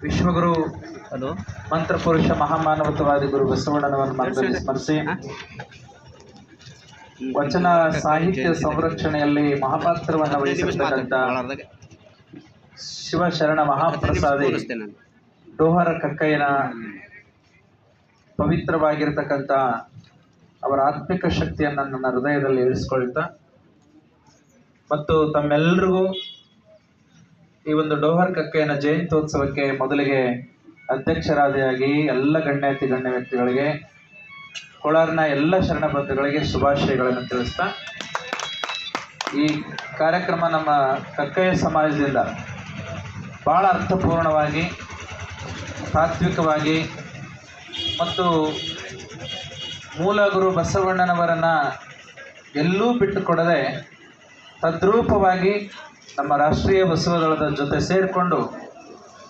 ವಿಶ್ವಗುರು ಹಲೋ ಮಂತ್ರಪುರುಷ ಮಹಾಮಾನವತವಾದಿ ಗುರು ಬಸವಣ್ಣನವರ ಮನದಲ್ಲಿ ಸ್ಮರಿಸಿ. ವಚನ ಸಾಹಿತ್ಯ ಸಂರಕ್ಷಣೆಯಲ್ಲಿ ಮಹಾಪಾತ್ರವನ್ನು ವಹಿಸಿರ್ತಕ್ಕಂಥ ಶಿವಶರಣ ಮಹಾಪ್ರಸಾದಿ ಡೋಹರ ಕಕ್ಕಯ್ಯನ ಪವಿತ್ರವಾಗಿರ್ತಕ್ಕಂಥ ಅವರ ಆತ್ಮಿಕ ಶಕ್ತಿಯನ್ನು ನನ್ನ ಹೃದಯದಲ್ಲಿ ಇರಿಸ್ಕೊಳ್ತಾ ಮತ್ತು ತಮ್ಮೆಲ್ಲರಿಗೂ ಈ ಒಂದು ಡೋಹರ್ ಕಕ್ಕೆಯನ್ನ ಜಯಂತ್ಯೋತ್ಸವಕ್ಕೆ ಮೊದಲಿಗೆ ಅಧ್ಯಕ್ಷರಾದಿಯಾಗಿ ಎಲ್ಲ ಗಣ್ಯಾತಿ ಗಣ್ಯ ವ್ಯಕ್ತಿಗಳಿಗೆ, ಕೋಲಾರ್ನ ಎಲ್ಲ ಶರಣಬದ್ಧಗಳಿಗೆ ಶುಭಾಶಯಗಳನ್ನು ತಿಳಿಸ್ತಾ, ಈ ಕಾರ್ಯಕ್ರಮ ನಮ್ಮ ಕಕ್ಕಯ್ಯ ಸಮಾಜದಿಂದ ಭಾಳ ಅರ್ಥಪೂರ್ಣವಾಗಿ, ತಾತ್ವಿಕವಾಗಿ ಮತ್ತು ಮೂಲ ಗುರು ಬಸವಣ್ಣನವರನ್ನು ಎಲ್ಲೂ ಬಿಟ್ಟುಕೊಡದೆ ತದ್ರೂಪವಾಗಿ ನಮ್ಮ ರಾಷ್ಟ್ರೀಯ ಬಸವದಳದ ಜೊತೆ ಸೇರಿಕೊಂಡು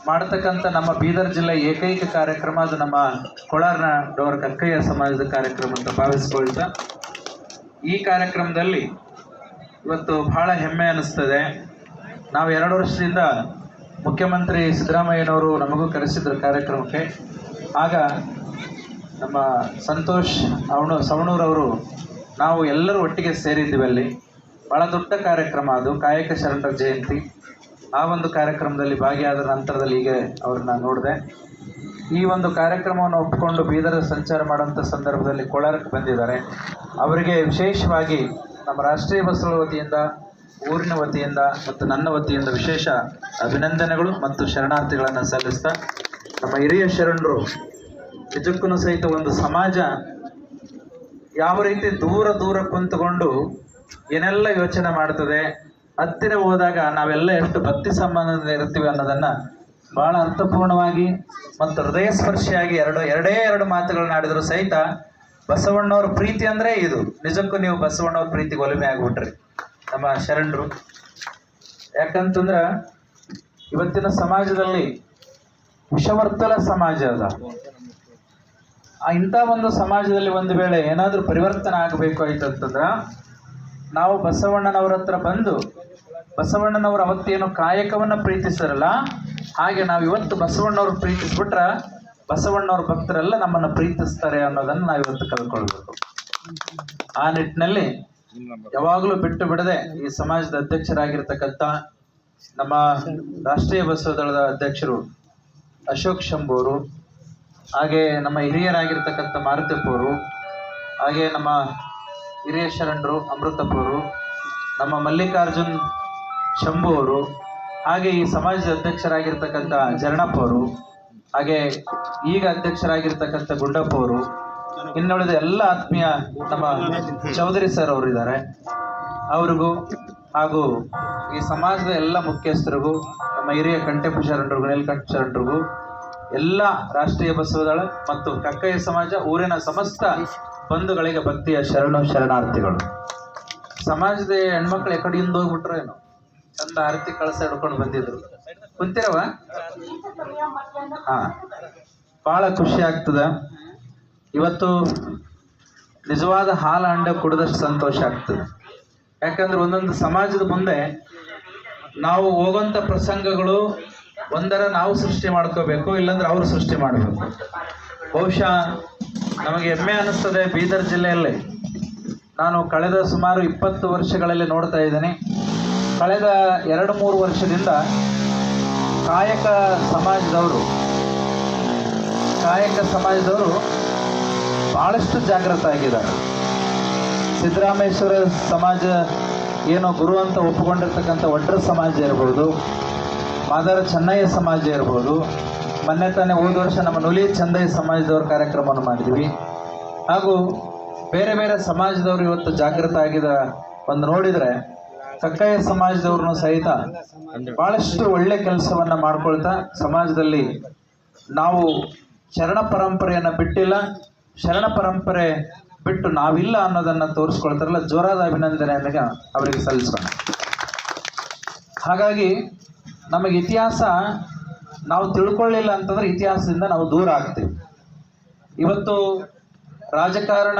ಮಾಡ್ತಕ್ಕಂಥ ನಮ್ಮ ಬೀದರ್ ಜಿಲ್ಲೆ ಏಕೈಕ ಕಾರ್ಯಕ್ರಮ ಅದು ನಮ್ಮ ಕೊಳಾರ್ನ ಡೋರ್ ಕಕ್ಕಯ್ಯ ಸಮಾಜದ ಕಾರ್ಯಕ್ರಮ ಅಂತ ಭಾವಿಸ್ಕೊಳ್ತಾ ಈ ಕಾರ್ಯಕ್ರಮದಲ್ಲಿ ಇವತ್ತು ಬಹಳ ಹೆಮ್ಮೆ ಅನ್ನಿಸ್ತದೆ ನಾವು ಎರಡು ವರ್ಷದಿಂದ ಮುಖ್ಯಮಂತ್ರಿ ಸಿದ್ದರಾಮಯ್ಯನವರು ನಮಗೂ ಕರೆಸಿದ್ರು ಕಾರ್ಯಕ್ರಮಕ್ಕೆ. ಆಗ ನಮ್ಮ ಸಂತೋಷ್ ಅವನು, ಸವಣೂರವರು ನಾವು ಎಲ್ಲರೂ ಒಟ್ಟಿಗೆ ಸೇರಿದ್ದೀವಿ ಅಲ್ಲಿ. ಭಾಳ ದೊಡ್ಡ ಕಾರ್ಯಕ್ರಮ ಅದು. ಕಾಯಕ ಶರಣರ ಜಯಂತಿ. ಆ ಒಂದು ಕಾರ್ಯಕ್ರಮದಲ್ಲಿ ಭಾಗಿಯಾದ ನಂತರದಲ್ಲಿ ಹೀಗೆ ಅವ್ರನ್ನ ನೋಡಿದೆ. ಈ ಒಂದು ಕಾರ್ಯಕ್ರಮವನ್ನು ಒಪ್ಪಿಕೊಂಡು ಬೀದರ ಸಂಚಾರ ಮಾಡುವಂಥ ಸಂದರ್ಭದಲ್ಲಿ ಕೋಲಾರಕ್ಕೆ ಬಂದಿದ್ದಾರೆ. ಅವರಿಗೆ ವಿಶೇಷವಾಗಿ ನಮ್ಮ ರಾಷ್ಟ್ರೀಯ ಬಸ್ಗಳ ವತಿಯಿಂದ, ಊರಿನ ವತಿಯಿಂದ ಮತ್ತು ನನ್ನ ವತಿಯಿಂದ ವಿಶೇಷ ಅಭಿನಂದನೆಗಳು ಮತ್ತು ಶರಣಾರ್ಥಿಗಳನ್ನು ಸಲ್ಲಿಸ್ತಾ ನಮ್ಮ ಹಿರಿಯ ಶರಣರು ನಿಜಕ್ಕೂ ಸಹಿತ ಒಂದು ಸಮಾಜ ಯಾವ ರೀತಿ ದೂರ ದೂರ ಕುಂತುಕೊಂಡು ಏನೆಲ್ಲ ಯೋಚನೆ ಮಾಡ್ತದೆ? ಹತ್ತಿರ ಹೋದಾಗ ನಾವೆಲ್ಲ ಎಷ್ಟು ಭಕ್ತಿ ಸಂಬಂಧದಿಂದ ಇರ್ತೀವಿ ಅನ್ನೋದನ್ನ ಬಹಳ ಅರ್ಥಪೂರ್ಣವಾಗಿ ಮತ್ತು ಹೃದಯ ಸ್ಪರ್ಶಿಯಾಗಿ ಎರಡು, ಎರಡೇ ಎರಡು ಮಾತುಗಳನ್ನ ಆಡಿದ್ರು ಸಹಿತ ಬಸವಣ್ಣವ್ರ ಪ್ರೀತಿ ಅಂದ್ರೆ ಇದು. ನಿಜಕ್ಕೂ ನೀವು ಬಸವಣ್ಣವ್ರ ಪ್ರೀತಿ ಒಲಿಮೆ ಆಗ್ಬಿಟ್ರಿ. ನಮ್ಮ ಶರಣರು. ಯಾಕಂತಂದ್ರ ಇವತ್ತಿನ ಸಮಾಜದಲ್ಲಿ ವಿಷವರ್ತಲ ಸಮಾಜ ಅದ. ಇಂಥ ಒಂದು ಸಮಾಜದಲ್ಲಿ ಒಂದು ವೇಳೆ ಏನಾದರೂ ಪರಿವರ್ತನೆ ಆಗಬೇಕು ಆಯ್ತು ಅಂತಂದ್ರ ನಾವು ಬಸವಣ್ಣನವರ ಹತ್ರ ಬಂದು ಬಸವಣ್ಣನವರ ಅವತ್ತೇನು ಕಾಯಕವನ್ನ ಪ್ರೀತಿಸಿರಲ್ಲ ಹಾಗೆ ನಾವು ಇವತ್ತು ಬಸವಣ್ಣವ್ರ ಪ್ರೀತಿಸ್ಬಿಟ್ರ ಬಸವಣ್ಣವ್ರ ಭಕ್ತರೆಲ್ಲ ನಮ್ಮನ್ನು ಪ್ರೀತಿಸ್ತಾರೆ ಅನ್ನೋದನ್ನು ನಾವು ಇವತ್ತು ಕಲ್ಕೊಳ್ಬೇಕು ಆ ನಿಟ್ಟಿನಲ್ಲಿ ಯಾವಾಗಲೂ ಬಿಟ್ಟು ಬಿಡದೆ ಈ ಸಮಾಜದ ಅಧ್ಯಕ್ಷರಾಗಿರ್ತಕ್ಕಂಥ ನಮ್ಮ ರಾಷ್ಟ್ರೀಯ ಬಸವ ದಳದ ಅಧ್ಯಕ್ಷರು ಅಶೋಕ್ ಶಂಭೂರು, ಹಾಗೆ ನಮ್ಮ ಹಿರಿಯರಾಗಿರ್ತಕ್ಕಂಥ ಮಾರುತಪ್ಪವರು, ಹಾಗೆ ನಮ್ಮ ಹಿರಿಯ ಶರಣರು ಅಮೃತಪುರು ನಮ್ಮ ಮಲ್ಲಿಕಾರ್ಜುನ್ ಶಂಭು ಅವರು, ಹಾಗೆ ಈ ಸಮಾಜದ ಅಧ್ಯಕ್ಷರಾಗಿರ್ತಕ್ಕಂಥ ಜರಣಪ್ಪ ಅವರು, ಹಾಗೆ ಈಗ ಅಧ್ಯಕ್ಷರಾಗಿರ್ತಕ್ಕಂಥ ಗುಂಡಪ್ಪ ಅವರು ಇನ್ನುಳಿದ ಎಲ್ಲ ಆತ್ಮೀಯ ನಮ್ಮ ಚೌಧರಿ ಸರ್ ಅವರು ಇದ್ದಾರೆ. ಅವ್ರಿಗೂ ಹಾಗೂ ಈ ಸಮಾಜದ ಎಲ್ಲ ಮುಖ್ಯಸ್ಥರಿಗೂ, ನಮ್ಮ ಹಿರಿಯ ಕಂಟೆಪ್ಪ ಶರಣರು ಗಣೇಲ್ಕಂಠ ಶರಣರಿಗೂ, ಎಲ್ಲ ರಾಷ್ಟ್ರೀಯ ಬಸವದಳ ಮತ್ತು ಕಕ್ಕಯ್ಯ ಸಮಾಜ, ಊರಿನ ಸಮಸ್ತ ಬಂಧುಗಳಿಗೆ ಭಕ್ತಿಯ ಶರಣು ಶರಣಾರ್ಥಿಗಳು. ಸಮಾಜದ ಹೆಣ್ಮಕ್ಳು ಎಕಡೆಯಿಂದ ಹೋಗ್ಬಿಟ್ರು ಏನು. ಚಂದ ಆರತಿ ಕಳಸ ಹಿಡ್ಕೊಂಡು ಬಂದಿದ್ರು. ಕುಂತಿರವ? ಹಾ. ಬಹಳ ಖುಷಿ ಆಗ್ತದ. ಇವತ್ತು ನಿಜವಾದ ಹಾಲ ಅಂಡ ಕುಡಿದಷ್ಟು ಸಂತೋಷ ಆಗ್ತದೆ. ಯಾಕಂದ್ರೆ ಒಂದೊಂದು ಸಮಾಜದ ಮುಂದೆ ನಾವು ಹೋಗುವಂಥ ಪ್ರಸಂಗಗಳು ಒಂದರ ನಾವು ಸೃಷ್ಟಿ ಮಾಡ್ಕೋಬೇಕು, ಇಲ್ಲಾಂದ್ರೆ ಅವರು ಸೃಷ್ಟಿ ಮಾಡಬೇಕು. ಬಹುಶಃ ನಮಗೆ ಹೆಮ್ಮೆ ಅನ್ನಿಸ್ತದೆ ಬೀದರ್ ಜಿಲ್ಲೆಯಲ್ಲಿ. ನಾನು ಕಳೆದ ಸುಮಾರು ಇಪ್ಪತ್ತು ವರ್ಷಗಳಲ್ಲಿ ನೋಡ್ತಾ ಇದ್ದೀನಿ. ಕಳೆದ ಎರಡು ಮೂರು ವರ್ಷದಿಂದ ಕಾಯಕ ಸಮಾಜದವರು ಕಾಯಕ ಸಮಾಜದವರು ಭಾಳಷ್ಟು ಜಾಗೃತ ಆಗಿದ್ದಾರೆ. ಸಿದ್ದರಾಮೇಶ್ವರ ಸಮಾಜ ಏನೋ ಗುರು ಅಂತ ಒಪ್ಪಿಕೊಂಡಿರ್ತಕ್ಕಂಥ ಒಡ್ರ ಸಮಾಜ ಇರ್ಬೋದು, ಮಾದಾರ ಚೆನ್ನಯ್ಯ ಸಮಾಜ ಇರ್ಬೋದು ಮೊನ್ನೆ ತಾನೇ ಹೋದ ವರ್ಷ ನಮ್ಮ ನುಲಿ ಚಂದೈ ಸಮಾಜದವ್ರ ಕಾರ್ಯಕ್ರಮವನ್ನು ಮಾಡಿದ್ವಿ. ಹಾಗೂ ಬೇರೆ ಬೇರೆ ಸಮಾಜದವರು ಇವತ್ತು ಜಾಗೃತ ಆಗಿದ ಒಂದು ನೋಡಿದರೆ ಕಕ್ಕಯ್ಯ ಸಮಾಜದವ್ರನ್ನು ಸಹಿತ ಭಾಳಷ್ಟು ಒಳ್ಳೆ ಕೆಲಸವನ್ನ ಮಾಡ್ಕೊಳ್ತಾ ಸಮಾಜದಲ್ಲಿ ನಾವು ಶರಣ ಪರಂಪರೆಯನ್ನು ಬಿಟ್ಟಿಲ್ಲ. ಶರಣ ಪರಂಪರೆ ಬಿಟ್ಟು ನಾವಿಲ್ಲ ಅನ್ನೋದನ್ನ ತೋರಿಸ್ಕೊಳ್ತಾರಲ್ಲ, ಜೋರಾದ ಅಭಿನಂದನೆಯನ್ನು ಅವರಿಗೆ ಸಲ್ಲಿಸೋಣ. ಹಾಗಾಗಿ ನಮಗೆ ಇತಿಹಾಸ ನಾವು ತಿಳ್ಕೊಳ್ಳಿಲ್ಲ ಅಂತಂದ್ರೆ ಇತಿಹಾಸದಿಂದ ನಾವು ದೂರ ಆಗ್ತೀವಿ. ಇವತ್ತು ರಾಜಕಾರಣ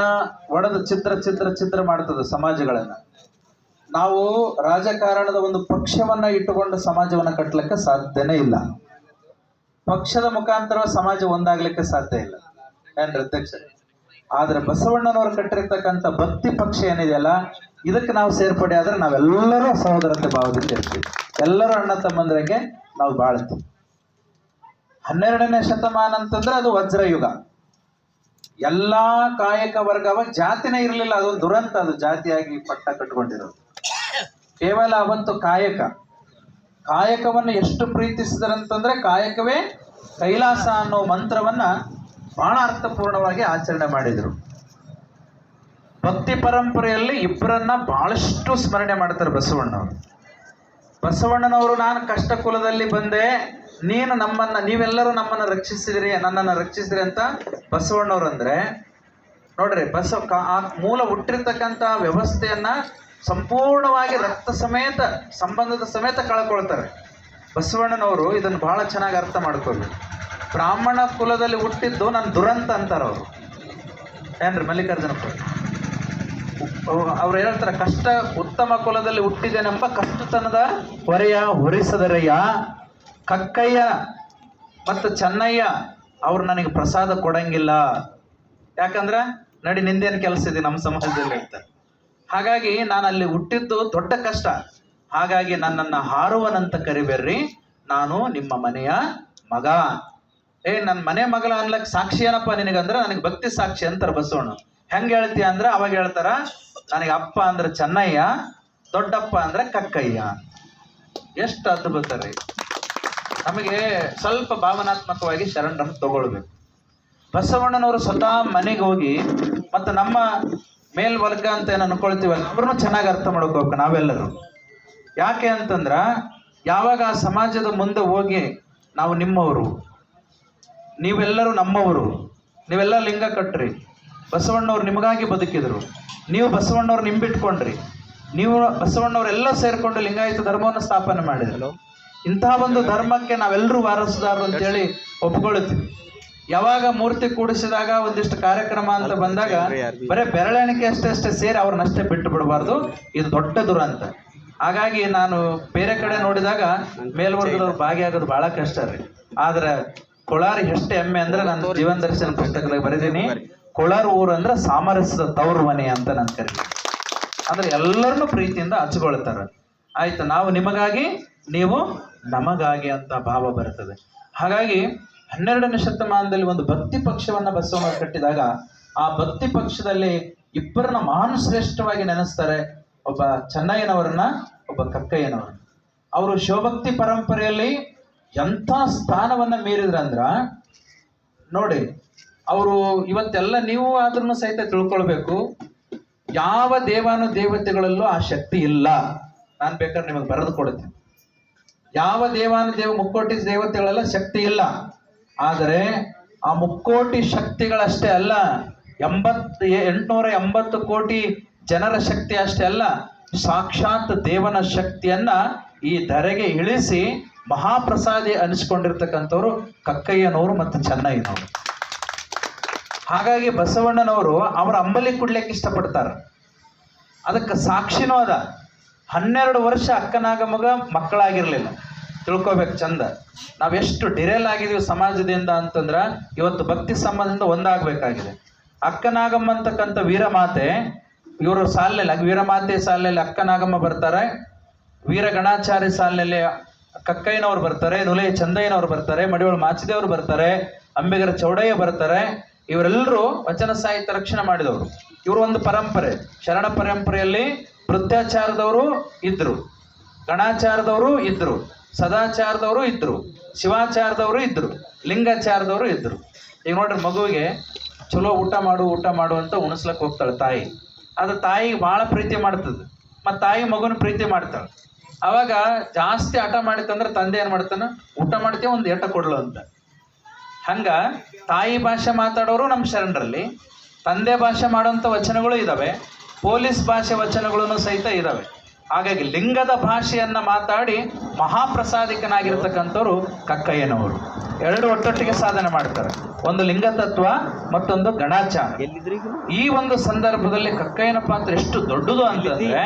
ಒಡೆದು ಚಿತ್ರ ಚಿತ್ರ ಚಿತ್ರ ಮಾಡ್ತದೆ ಸಮಾಜಗಳನ್ನ. ನಾವು ರಾಜಕಾರಣದ ಒಂದು ಪಕ್ಷವನ್ನ ಇಟ್ಟುಕೊಂಡು ಸಮಾಜವನ್ನ ಕಟ್ಟಲಿಕ್ಕೆ ಸಾಧ್ಯನೇ ಇಲ್ಲ. ಪಕ್ಷದ ಮುಖಾಂತರ ಸಮಾಜ ಒಂದಾಗ್ಲಿಕ್ಕೆ ಸಾಧ್ಯ ಇಲ್ಲ. ಏನ್ರಿ ಅಧ್ಯಕ್ಷ? ಆದ್ರೆ ಬಸವಣ್ಣನವರು ಕಟ್ಟಿರ್ತಕ್ಕಂಥ ಭಕ್ತಿ ಪಕ್ಷ ಏನಿದೆಯಲ್ಲ ಇದಕ್ಕೆ ನಾವು ಸೇರ್ಪಡೆ ಆದ್ರೆ ನಾವೆಲ್ಲರೂ ಸಹೋದರತೆ ಭಾವದಿಂದ ಇರ್ತೀವಿ ಎಲ್ಲರೂ ಅಣ್ಣ ತಮ್ಮಂದ್ರಂಗೆ ನಾವು ಬಾಳ್ತೀವಿ. ಹನ್ನೆರಡನೇ ಶತಮಾನ ಅಂತಂದ್ರೆ ಅದು ವಜ್ರಯುಗ. ಎಲ್ಲಾ ಕಾಯಕ ವರ್ಗವ ಜಾತಿನೇ ಇರಲಿಲ್ಲ, ಅದು ದುರಂತ, ಅದು ಜಾತಿಯಾಗಿ ಪಟ್ಟ ಕಟ್ಕೊಂಡಿರೋದು. ಕೇವಲ ಅವತ್ತು ಕಾಯಕ. ಕಾಯಕವನ್ನು ಎಷ್ಟು ಪ್ರೀತಿಸಿದರಂತಂದ್ರೆ ಕಾಯಕವೇ ಕೈಲಾಸ ಅನ್ನೋ ಮಂತ್ರವನ್ನ ಬಹಳ ಅರ್ಥಪೂರ್ಣವಾಗಿ ಆಚರಣೆ ಮಾಡಿದರು. ಭಕ್ತಿ ಪರಂಪರೆಯಲ್ಲಿ ಇಬ್ಬರನ್ನ ಬಹಳಷ್ಟು ಸ್ಮರಣೆ ಮಾಡ್ತಾರೆ ಬಸವಣ್ಣವರು. ಬಸವಣ್ಣನವರು, ನಾನು ಕಷ್ಟ ಕುಲದಲ್ಲಿ ಬಂದೆ ನೀನು ನಮ್ಮನ್ನ, ನೀವೆಲ್ಲರೂ ನಮ್ಮನ್ನ ರಕ್ಷಿಸಿದಿರಿ, ನನ್ನನ್ನು ರಕ್ಷಿಸಿದ್ರಿ ಅಂತ ಬಸವಣ್ಣವ್ರು ಅಂದ್ರೆ, ನೋಡ್ರಿ ಬಸವ ಆ ಮೂಲ ಹುಟ್ಟಿರ್ತಕ್ಕಂಥ ವ್ಯವಸ್ಥೆಯನ್ನ ಸಂಪೂರ್ಣವಾಗಿ ರಕ್ತ ಸಮೇತ, ಸಂಬಂಧದ ಸಮೇತ ಕಳ್ಕೊಳ್ತಾರೆ. ಬಸವಣ್ಣನವರು ಇದನ್ನು ಬಹಳ ಚೆನ್ನಾಗಿ ಅರ್ಥ ಮಾಡ್ಕೊಳ್ಬೇಕು ಬ್ರಾಹ್ಮಣ ಕುಲದಲ್ಲಿ ಹುಟ್ಟಿದ್ದು ನನ್ನ ದುರಂತ ಅಂತಾರೆ ಅವರು. ಏನ್ರಿ ಮಲ್ಲಿಕಾರ್ಜುನಪ್ಪ ಅವ್ರು ಹೇಳ್ತಾರೆ, ಕಷ್ಟ ಉತ್ತಮ ಕುಲದಲ್ಲಿ ಹುಟ್ಟಿದ್ದೇನೆಂಬ ಕಷ್ಟತನದ ಹೊರೆಯ ಹೊರಿಸದರೆಯ ಕಕ್ಕಯ್ಯ ಮತ್ತು ಚೆನ್ನಯ್ಯ ಅವ್ರು ನನಗೆ ಪ್ರಸಾದ ಕೊಡಂಗಿಲ್ಲ. ಯಾಕಂದ್ರೆ ನಡಿ ನಿಂದೇನು ಕೆಲಸ ಇದೆ ನಮ್ಮ ಸಮಾಜದಲ್ಲಿ ಅಂತ. ಹಾಗಾಗಿ ನಾನು ಅಲ್ಲಿ ಹುಟ್ಟಿದ್ದು ದೊಡ್ಡ ಕಷ್ಟ. ಹಾಗಾಗಿ ನನ್ನನ್ನು ಹಾರುವನಂತ ಕರಿಬೇರ್ರಿ ನಾನು ನಿಮ್ಮ ಮನೆಯ ಮಗ. ಏ ನನ್ನ ಮನೆ ಮಗಳ ಅನ್ಲಕ್ ಸಾಕ್ಷಿ ಏನಪ್ಪ ನಿನಗಂದ್ರೆ ನನಗೆ ಭಕ್ತಿ ಸಾಕ್ಷಿ ಅಂತಾರೆ ಬಸವಣ್ಣ. ಹೆಂಗೆ ಹೇಳ್ತೀಯ ಅಂದ್ರೆ ಅವಾಗ ಹೇಳ್ತಾರ, ನನಗೆ ಅಪ್ಪ ಅಂದ್ರೆ ಚೆನ್ನಯ್ಯ, ದೊಡ್ಡಪ್ಪ ಅಂದ್ರೆ ಕಕ್ಕಯ್ಯ. ಎಷ್ಟು ಅದ್ಭುತ ರೀ ನಮಗೆ ಸ್ವಲ್ಪ ಭಾವನಾತ್ಮಕವಾಗಿ ಶರಣರನ್ನು ತಗೊಳ್ಬೇಕು. ಬಸವಣ್ಣನವರು ಸ್ವತಃ ಮನೆಗೆ ಹೋಗಿ ಮತ್ತು ನಮ್ಮ ಮೇಲ್ವರ್ಗ ಅಂತ ಏನು ಅನ್ಕೊಳ್ತೀವಲ್ಲ, ಅವ್ರನ್ನೂ ಚೆನ್ನಾಗಿ ಅರ್ಥ ಮಾಡ್ಕೋಬೇಕು ನಾವೆಲ್ಲರೂ. ಯಾಕೆ ಅಂತಂದ್ರ, ಯಾವಾಗ ಆ ಸಮಾಜದ ಮುಂದೆ ಹೋಗಿ ನಾವು ನಿಮ್ಮವರು, ನೀವೆಲ್ಲರೂ ನಮ್ಮವರು, ನೀವೆಲ್ಲ ಲಿಂಗ ಕಟ್ಟ್ರಿ, ಬಸವಣ್ಣವ್ರು ನಿಮಗಾಗಿ ಬದುಕಿದ್ರು, ನೀವು ಬಸವಣ್ಣವ್ರು ನಿಂಬಿಟ್ಕೊಂಡ್ರಿ ನೀವು ಬಸವಣ್ಣವರೆಲ್ಲ ಸೇರಿಕೊಂಡು ಲಿಂಗಾಯತ ಧರ್ಮವನ್ನು ಸ್ಥಾಪನೆ ಮಾಡಿದ್ರು. ಇಂತಹ ಒಂದು ಧರ್ಮಕ್ಕೆ ನಾವೆಲ್ಲರೂ ವಾರಸುದಾರರು ಅಂತೇಳಿ ಒಪ್ಕೊಳ್ತೀವಿ ಯಾವಾಗ ಮೂರ್ತಿ ಕೂಡಿಸಿದಾಗ ಒಂದಿಷ್ಟು ಕಾರ್ಯಕ್ರಮ ಅಂತ ಬಂದಾಗ ಬರೀ ಬೆರಳೆಣಿಕೆ ಅಷ್ಟೇ ಅಷ್ಟೇ ಸೇರಿ ಅವ್ರನ್ನಷ್ಟೇ ಬಿಟ್ಟು ಬಿಡಬಾರ್ದು. ಇದು ದೊಡ್ಡ ದುರಂತ. ಹಾಗಾಗಿ ನಾನು ಬೇರೆ ಕಡೆ ನೋಡಿದಾಗ ಮೇಲ್ವರ್ಗದವ್ರು ಭಾಗಿಯಾಗೋದು ಬಹಳ ಕಷ್ಟ ರೀ. ಆದ್ರೆ ಕೊಳಾರಿ ಎಷ್ಟು ಹೆಮ್ಮೆ ಅಂದ್ರೆ ನಾನು ಜೀವನ ದರ್ಶನ ಪುಸ್ತಕದಾಗ ಬರೆದೀನಿ. ಕೊಳಾರ ಊರು ಅಂದ್ರೆ ಸಾಮರಸ್ಯದ ತವರು ಮನೆ ಅಂತ ನಾನು ಕರಿತೀನಿ ಅಂದ್ರೆ ಎಲ್ಲರನ್ನೂ ಪ್ರೀತಿಯಿಂದ ಹಚ್ಕೊಳ್ತಾರೆ. ಆಯ್ತು ನಾವು ನಿಮಗಾಗಿ ನೀವು ನಮಗಾಗಿ ಅಂತ ಭಾವ ಬರ್ತದೆ ಹಾಗಾಗಿ ಹನ್ನೆರಡನೇ ಶತಮಾನದಲ್ಲಿ ಒಂದು ಭಕ್ತಿ ಪಕ್ಷವನ್ನ ಬಸವಣ್ಣ ಕಟ್ಟಿದಾಗ ಆ ಭಕ್ತಿ ಪಕ್ಷದಲ್ಲಿ ಇಬ್ಬರನ್ನ ಮಹಾನ್ ಶ್ರೇಷ್ಠವಾಗಿ ನೆನೆಸ್ತಾರೆ ಒಬ್ಬ ಚೆನ್ನಯ್ಯನವರನ್ನ, ಒಬ್ಬ ಕಕ್ಕಯ್ಯನವರನ್ನ. ಅವರು ಶಿವಭಕ್ತಿ ಪರಂಪರೆಯಲ್ಲಿ ಎಂಥ ಸ್ಥಾನವನ್ನ ಮೀರಿದ್ರಂದ್ರ ನೋಡಿ, ಅವರು ಇವತ್ತೆಲ್ಲ ನೀವು ಆದ್ರೂ ಸಹಿತ ತಿಳ್ಕೊಳ್ಬೇಕು. ಯಾವ ದೇವಾನು ದೇವತೆಗಳಲ್ಲೂ ಆ ಶಕ್ತಿ ಇಲ್ಲ. ನಾನು ಬೇಕಾದ್ರೆ ನಿಮಗೆ ಬರೆದು ಕೊಡ್ತೀನಿ. ಯಾವ ದೇವಾನು ದೇವ ಮುಕ್ಕೋಟಿ ದೇವತೆಗಳೆಲ್ಲ ಶಕ್ತಿ ಇಲ್ಲ. ಆದರೆ ಆ ಮುಕ್ಕೋಟಿ ಶಕ್ತಿಗಳಷ್ಟೇ ಅಲ್ಲ, ಎಂಬತ್ತು ಎಂಟುನೂರ ಎಂಬತ್ತು ಕೋಟಿ ಜನರ ಶಕ್ತಿ ಅಷ್ಟೇ ಅಲ್ಲ, ಸಾಕ್ಷಾತ್ ದೇವನ ಶಕ್ತಿಯನ್ನ ಈ ಧರೆಗೆ ಇಳಿಸಿ ಮಹಾಪ್ರಸಾದಿ ಅನಿಸ್ಕೊಂಡಿರ್ತಕ್ಕಂಥವ್ರು ಕಕ್ಕಯ್ಯನವರು ಮತ್ತು ಚೆನ್ನಯ್ಯನವರು. ಹಾಗಾಗಿ ಬಸವಣ್ಣನವರು ಅವರ ಅಂಬಲಿ ಕುಡ್ಲಿಕ್ಕೆ ಇಷ್ಟಪಡ್ತಾರೆ. ಅದಕ್ಕೆ ಸಾಕ್ಷಿನೂ ಅದ. ಹನ್ನೆರಡು ವರ್ಷ ಅಕ್ಕನಾಗಮಗ ಮಕ್ಕಳಾಗಿರಲಿಲ್ಲ. ತಿಳ್ಕೊಬೇಕು ಚಂದ. ನಾವೆಷ್ಟು ಡಿರೇಲ್ ಆಗಿದೀವಿ ಸಮಾಜದಿಂದ ಅಂತಂದ್ರ ಇವತ್ತು ಭಕ್ತಿ ಸಂಬಂಧದಿಂದ ಒಂದಾಗಬೇಕಾಗಿದೆ. ಅಕ್ಕನಾಗಮ್ಮ ಅಂತಕ್ಕಂಥ ವೀರಮಾತೆ, ಇವರು ಸಾಲಿನಲ್ಲಿ ವೀರಮಾತೆ ಸಾಲಿನಲ್ಲಿ ಅಕ್ಕನಾಗಮ್ಮ ಬರ್ತಾರೆ. ವೀರ ಗಣಾಚಾರ್ಯ ಸಾಲಿನಲ್ಲಿ ಕಕ್ಕಯ್ಯನವ್ರು ಬರ್ತಾರೆ ನುಲೆಯ ಚಂದಯ್ಯನವ್ರು ಬರ್ತಾರೆ, ಮಡಿವಳು ಮಾಚಿದೇವ್ರು ಬರ್ತಾರೆ, ಅಂಬಿಗರ ಚೌಡಯ್ಯ ಬರ್ತಾರೆ. ಇವರೆಲ್ಲರೂ ವಚನ ಸಾಹಿತ್ಯ ರಕ್ಷಣೆ ಮಾಡಿದವರು. ಇವರು ಒಂದು ಪರಂಪರೆ, ಶರಣ ಪರಂಪರೆಯಲ್ಲಿ ವೃತ್ತಾಚಾರದವರು ಇದ್ರು, ಗಣಾಚಾರದವರು ಇದ್ರು, ಸದಾಚಾರದವರು ಇದ್ರು, ಶಿವಾಚಾರದವರು ಇದ್ರು, ಲಿಂಗಾಚಾರದವರು ಇದ್ರು. ಈಗ ನೋಡ್ರಿ ಮಗುವಿಗೆ ಚಲೋ ಊಟ ಮಾಡು ಊಟ ಮಾಡು ಅಂತ ಉಣಿಸ್ಲಕ್ ಹೋಗ್ತಾಳೆ ತಾಯಿ. ಅದು ತಾಯಿ ಭಾಳ ಪ್ರೀತಿ ಮಾಡ್ತದೆ. ಮತ್ತು ತಾಯಿ ಮಗುನ ಪ್ರೀತಿ ಮಾಡ್ತಾಳೆ. ಅವಾಗ ಜಾಸ್ತಿ ಆಟ ಮಾಡಿತಂದ್ರೆ ತಂದೆ ಏನು ಮಾಡ್ತಾನೆ? ಊಟ ಮಾಡ್ತೀವಿ ಒಂದು ಏಟ ಕೊಡ್ಲು ಅಂತ. ಹಂಗ ತಾಯಿ ಭಾಷೆ ಮಾತಾಡೋರು ನಮ್ಮ ಶರಣರಲ್ಲಿ, ತಂದೆ ಭಾಷೆ ಮಾಡೋಂಥ ವಚನಗಳು ಇದ್ದಾವೆ ಪೊಲೀಸ್ ಭಾಷೆ ವಚನಗಳನ್ನು ಸಹಿತ ಇದ್ದಾವೆ. ಹಾಗಾಗಿ ಲಿಂಗದ ಭಾಷೆಯನ್ನ ಮಾತಾಡಿ ಮಹಾಪ್ರಸಾದಿಕನಾಗಿರ್ತಕ್ಕಂಥವ್ರು ಕಕ್ಕಯ್ಯನವರು. ಎರಡು ಒಟ್ಟೊಟ್ಟಿಗೆ ಸಾಧನೆ ಮಾಡ್ತಾರೆ. ಒಂದು ಲಿಂಗತತ್ವ, ಮತ್ತೊಂದು ಗಣಾಚಾರ. ಈ ಒಂದು ಸಂದರ್ಭದಲ್ಲಿ ಕಕ್ಕಯ್ಯನ ಪಾತ್ರ ಎಷ್ಟು ದೊಡ್ಡದು ಅಂತಂದ್ರೆ,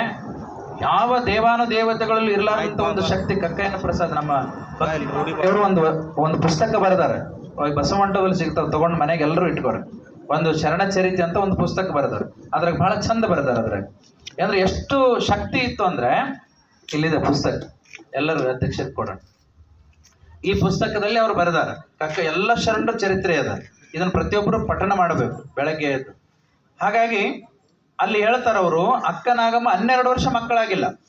ಯಾವ ದೇವಾನು ದೇವತೆಗಳಲ್ಲಿ ಇರಲಾರಂತ ಒಂದು ಶಕ್ತಿ ಕಕ್ಕಯ್ಯನ ಪ್ರಸಾದ ನಮ್ಮ ಇವರು ಒಂದು ಒಂದು ಪುಸ್ತಕ ಬರೆದಾರೆ. ಬಸವಂಟದಲ್ಲಿ ಸಿಗ್ತಾವೆ, ತಗೊಂಡು ಮನೆಗೆ ಎಲ್ಲರೂ ಇಟ್ಕೋರಿ. ಒಂದು ಶರಣ ಚರಿತೆ ಅಂತ ಒಂದು ಪುಸ್ತಕ ಬರೆದರು ಅದ್ರಾಗ ಬಹಳ ಚಂದ ಬರೆದಾರೆ ಅದ್ರಾಗ. ಅಂದ್ರೆ ಎಷ್ಟು ಶಕ್ತಿ ಇತ್ತು ಅಂದ್ರೆ ಇಲ್ಲಿದೆ ಪುಸ್ತಕ. ಎಲ್ಲರೂ ಅಧ್ಯಕ್ಷತೆ ಕೊಡೋಣ ಈ ಪುಸ್ತಕದಲ್ಲಿ ಅವ್ರು ಬರೆದಾರೆ. ಕಕ್ಕ ಎಲ್ಲ ಶರಣರ ಚರಿತ್ರೆ ಅದ. ಇದನ್ನ ಪ್ರತಿಯೊಬ್ಬರು ಪಠಣ ಮಾಡಬೇಕು, ಬೆಳಗ್ಗೆ ಎದ್ದು. ಹಾಗಾಗಿ ಅಲ್ಲಿ ಹೇಳ್ತಾರೆ ಅವರು, ಅಕ್ಕನಾಗಮ್ಮ ಹನ್ನೆರಡು ವರ್ಷ ಮಕ್ಕಳಾಗಿಲ್ಲ.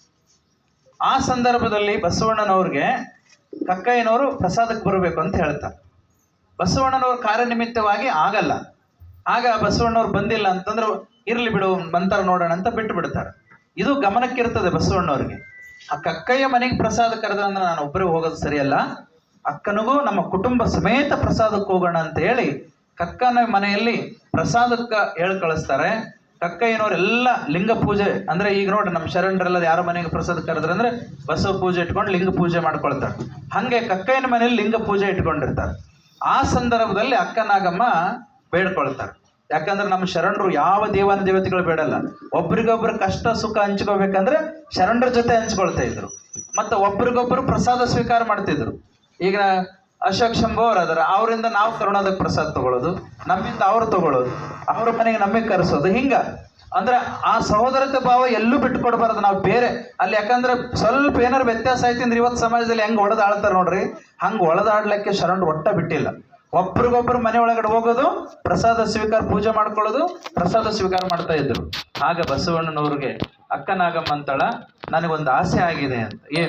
ಆ ಸಂದರ್ಭದಲ್ಲಿ ಬಸವಣ್ಣನವ್ರಿಗೆ ಕಕ್ಕಯ್ಯನವರು ಪ್ರಸಾದಕ್ಕೆ ಬರಬೇಕು ಅಂತ ಹೇಳ್ತಾರೆ. ಬಸವಣ್ಣನವ್ರ ಕಾರ್ಯನಿಮಿತ್ತವಾಗಿ ಆಗಲ್ಲ. ಆಗ ಬಸವಣ್ಣವ್ರು ಬಂದಿಲ್ಲ ಅಂತಂದ್ರೆ, ಇರ್ಲಿ ಬಿಡು, ಬಂತಾರ ನೋಡೋಣ ಅಂತ ಬಿಟ್ಟು ಬಿಡ್ತಾರೆ ಇದು ಗಮನಕ್ಕಿರ್ತದೆ ಬಸವಣ್ಣವ್ರಿಗೆ. ಆ ಕಕ್ಕಯ್ಯ ಮನೆಗೆ ಪ್ರಸಾದ ಕರೆದಂದ್ರೆ ನಾನು ಒಬ್ಬರೇ ಹೋಗೋದು ಸರಿಯಲ್ಲ. ಅಕ್ಕನಿಗೂ ನಮ್ಮ ಕುಟುಂಬ ಸಮೇತ ಪ್ರಸಾದಕ್ಕೆ ಹೋಗೋಣ ಅಂತ ಹೇಳಿ ಕಕ್ಕನ ಮನೆಯಲ್ಲಿ ಪ್ರಸಾದಕ್ಕೆ ಹೇಳಿ ಕಳಿಸ್ತಾರೆ. ಕಕ್ಕಯ್ಯನವರೆಲ್ಲ ಲಿಂಗ ಪೂಜೆ, ಅಂದ್ರೆ ಈಗ ನೋಡಿ ನಮ್ಮ ಶರಣರೆಲ್ಲ ಯಾರ ಮನೆಗೆ ಪ್ರಸಾದ ಕರೆದ್ರಂದ್ರೆ ಬಸವ ಪೂಜೆ ಇಟ್ಕೊಂಡು ಲಿಂಗ ಪೂಜೆ ಮಾಡ್ಕೊಳ್ತಾರೆ. ಹಂಗೆ ಕಕ್ಕಯ್ಯನ ಮನೆಯಲ್ಲಿ ಲಿಂಗ ಪೂಜೆ ಇಟ್ಕೊಂಡಿರ್ತಾರೆ. ಆ ಸಂದರ್ಭದಲ್ಲಿ ಅಕ್ಕನಾಗಮ್ಮ ಬೇಡ್ಕೊಳ್ತಾರೆ. ಯಾಕಂದ್ರೆ ನಮ್ಮ ಶರಣರು ಯಾವ ದೇವನ ದೇವತೆಗಳು ಬೇಡಲ್ಲ. ಒಬ್ರಿಗೊಬ್ರು ಕಷ್ಟ ಸುಖ ಹಂಚ್ಕೋಬೇಕಂದ್ರೆ ಶರಣರ ಜೊತೆ ಹಂಚ್ಕೊಳ್ತಾ ಇದ್ರು. ಮತ್ತೆ ಒಬ್ರಿಗೊಬ್ರು ಪ್ರಸಾದ ಸ್ವೀಕಾರ ಮಾಡ್ತಿದ್ರು ಈಗ ಅಶೋಕ್ ಶಂಭು ಅವ್ರು ಅದರ ಅವರಿಂದ ನಾವು ಕರುಣಾದ ಪ್ರಸಾದ ತಗೊಳ್ಳೋದು, ನಮ್ಮಿಂದ ಅವ್ರು ತಗೊಳ್ಳೋದು, ಅವ್ರ ಮನೆಗೆ ನಮಗೆ ಕರೆಸೋದು, ಹಿಂಗ. ಅಂದ್ರೆ ಆ ಸಹೋದರತೆ ಭಾವ ಎಲ್ಲೂ ಬಿಟ್ಕೊಡ್ಬಾರ್ದು, ನಾವು ಬೇರೆ. ಅಲ್ಲಿ ಯಾಕಂದ್ರೆ ಸ್ವಲ್ಪ ಏನಾರು ವ್ಯತ್ಯಾಸ ಆಯ್ತು ಅಂದ್ರೆ ಇವತ್ತು ಸಮಾಜದಲ್ಲಿ ಹೆಂಗ್ ಒಡೆದಾಡ್ತಾರೆ ನೋಡ್ರಿ. ಹಂಗೆ ಒಡೆದಾಡ್ಲಿಕ್ಕೆ ಶರಣರು ಒಟ್ಟ ಬಿಟ್ಟಿಲ್ಲ. ಒಬ್ರಿಗೊಬ್ರು ಮನೆ ಒಳಗಡೆ ಹೋಗೋದು, ಪ್ರಸಾದ ಸ್ವೀಕಾರ ಪೂಜೆ ಮಾಡ್ಕೊಳ್ಳೋದು, ಪ್ರಸಾದ ಸ್ವೀಕಾರ ಮಾಡ್ತಾ ಇದ್ರು. ಆಗ ಬಸವಣ್ಣನವ್ರಿಗೆ ಅಕ್ಕನಾಗಮ್ಮ ಅಂತಳ ನನಗೊಂದು ಆಸೆ ಆಗಿದೆ ಅಂತ. ಏನು?